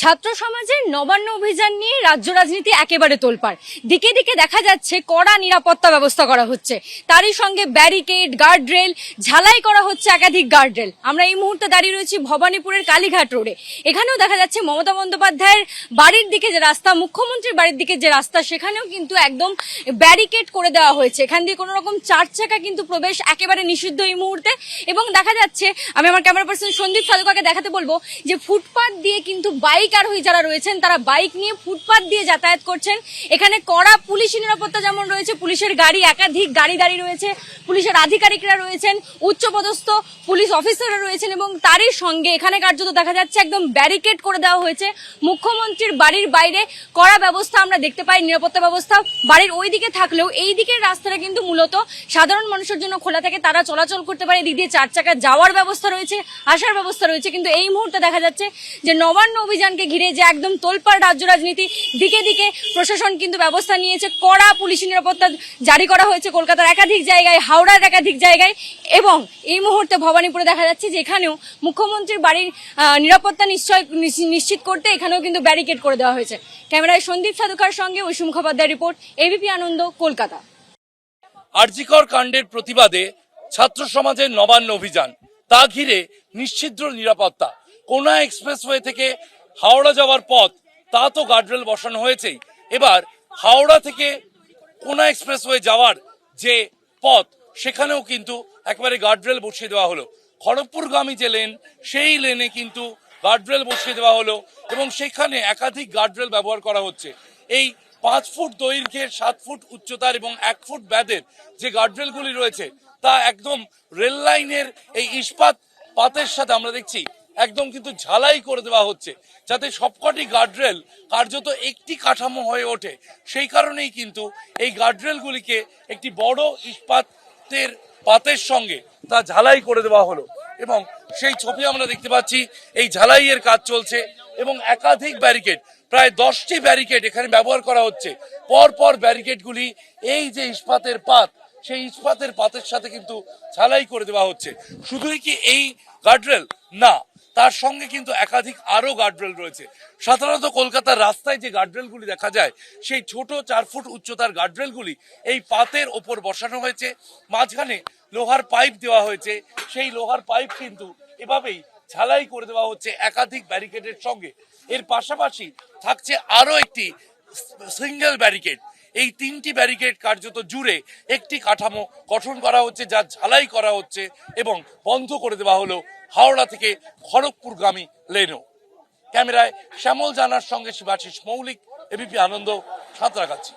ছাত্র সমাজের নবান্ন অভিযান নিয়ে রাজ্য রাজনীতি একেবারে তোলপাড়। দিকে দিকে দেখা যাচ্ছে কড়া নিরাপত্তা ব্যবস্থা করা হচ্ছে। তারই সঙ্গে ব্যারিকেড, গার্ডরেল, ঝালাই করা হচ্ছে একাধিক গার্ডরেল। আমরা এই মুহূর্তে দাঁড়িয়ে রয়েছি ভবানীপুরের কালীঘাট রোডে। এখানেও দেখা যাচ্ছে মমতা বন্দ্যোপাধ্যায়ের বাড়ির দিকে যে রাস্তা, মুখ্যমন্ত্রীর বাড়ির দিকে যে রাস্তা, সেখানেও কিন্তু একদম ব্যারিকেড করে দেওয়া হয়েছে। এখান দিয়ে কোনো রকম চার চাকা কিন্তু প্রবেশ একেবারে নিষিদ্ধ এই মুহূর্তে। এবং দেখা যাচ্ছে, আমি আমার ক্যামেরা পার্সন সন্দীপ সালুকাকে দেখাতে বলব যে ফুটপাথ দিয়ে কিন্তু বাইক আরোহী যারা রয়েছেন, তারা বাইক নিয়ে ফুটপাত দিয়ে যাতায়াত করছেন। এখানে কড়া পুলিশি নিরাপত্তা যেমন রয়েছে, পুলিশের গাড়ি একাধিক গাড়ি দাঁড়িয়ে রয়েছে, পুলিশের আধিকারিকরা রয়েছেন, উচ্চপদস্থ পুলিশ অফিসাররা রয়েছেন এবং তারই সঙ্গে এখানে কার্যত দেখা যাচ্ছে একদম ব্যারিকেড করে দেওয়া হয়েছে। মুখ্যমন্ত্রীর বাড়ির বাইরে কড়া ব্যবস্থা আমরা দেখতে পাই, নিরাপত্তা ব্যবস্থা বাড়ির ওই দিকে থাকলেও এই দিকের রাস্তাটা কিন্তু মূলত সাধারণ মানুষের জন্য খোলা থাকে, তারা চলাচল করতে পারে, এদিক দিয়ে চার চাকা যাওয়ার ব্যবস্থা রয়েছে, আসার ব্যবস্থা রয়েছে। কিন্তু এই মুহূর্তে দেখা যাচ্ছে যে নবান্ন অভিযানকে ঘিরে যে একদম তোলপাড় রাজ্য রাজনীতি, দিকে দিকে প্রশাসন কিন্তু ব্যবস্থা নিয়েছে। কড়া পুলিশি নিরাপত্তা জারি করা হয়েছে কলকাতার একাধিক জায়গায়, হাওড়ার একাধিক জায়গায় এবং এই মুহূর্তে ভবানীপুরে দেখা যাচ্ছে যে এখানেও মুখ্যমন্ত্রীর বাড়ির নিরাপত্তা নিশ্চয় নিশ্চিত করতে এখানেও কিন্তু ব্যারিকেড করে দেওয়া হয়েছে। ক্যামেরায় সন্দীপ সাধুকার সঙ্গে ঐশী মুখোপাধ্যায় রিপোর্ট, এবিপি আনন্দ, কলকাতা। আরজিকর কাণ্ডের প্রতিবাদে ছাত্র সমাজের নবান্ন অভিযান। তা ঘিরে নিশ্চিদ্র নিরাপত্তা। কোনা এক্সপ্রেসওয়ে থেকে হাওড়া যাওয়ার পথ, তা তো গার্ডরেল বসানো হয়েছেই। এবার হাওড়া থেকে কোনা এক্সপ্রেসওয়ে যাওয়ার যে পথ, সেখানেও কিন্তু একবারে গার্ডরেল বসিয়ে দেওয়া হলো। খড়গপুরগামী যে লেন সেই লেনে কিন্তু গার্ডরেল বসিয়ে দেওয়া হলো এবং সেখানে একাধিক গার্ডরেল ব্যবহার করা হচ্ছে। এই পাঁচ ফুট দৈর্ঘ্যের, সাত ফুট উচ্চতার এবং এক ফুট ব্যাধের যে গার্ডরেলগুলি রয়েছে, তা একদম রেল লাইনের এই ইস্পাত পাতের সাথে আমরা দেখছি। একদম কিন্তু ঝালাই করে দেওয়া হচ্ছে, যাতে সবকটি গার্ডরেল কার্যত একটি কাঠামো হয়ে ওঠে। সেই কারণেই কিন্তু এই গার্ডরেলগুলিকে একটি বড় ইস্পাতের পাতের সঙ্গে তা ঝালাই করে দেওয়া হলো এবং সেই ছবি আমরা দেখতে পাচ্ছি, এই ঝালাইয়ের কাজ চলছে এবং একাধিক ব্যারিকেড প্রায় দশটি ব্যারিকেড এখানে ব্যবহার করা হচ্ছে। পর পর ব্যারিকেডগুলি এই যে ইস্পাতের পাত, সেই ইস্পাতের পাতের সাথে কিন্তু ঝালাই করে দেওয়া হচ্ছে। শুধুই কি এই গার্ডরেল না তার সঙ্গে কিন্তু একাধিক আরও গার্ডরেল রয়েছে। সাধারণত কলকাতার রাস্তায় যে গার্ডরেলগুলি দেখা যায়, সেই ছোট চার ফুট উচ্চতার গার্ডরেলগুলি এই পাতের ওপর বসানো হয়েছে। মাঝখানে লোহার পাইপ দেওয়া হয়েছে। সেই লোহার পাইপ কিন্তু এভাবেই ঝালাই করে দেওয়া হচ্ছে একাধিক ব্যারিকেডের সঙ্গে। এর পাশাপাশি থাকছে আরও একটি সিঙ্গেল ব্যারিকেড এই তিনটি ব্যারিকেড কার্যত জুড়ে একটি কাঠামো গঠন করা হচ্ছে, যা ঝালাই করা হচ্ছে এবং বন্ধ করে দেওয়া হলো হাওড়া থেকে খড়গপুরগামী লেনও। ক্যামেরায় শ্যামল জানার সঙ্গে শিবাশিস মৌলিক, এবিপি আনন্দ, সাঁতরাগাছি।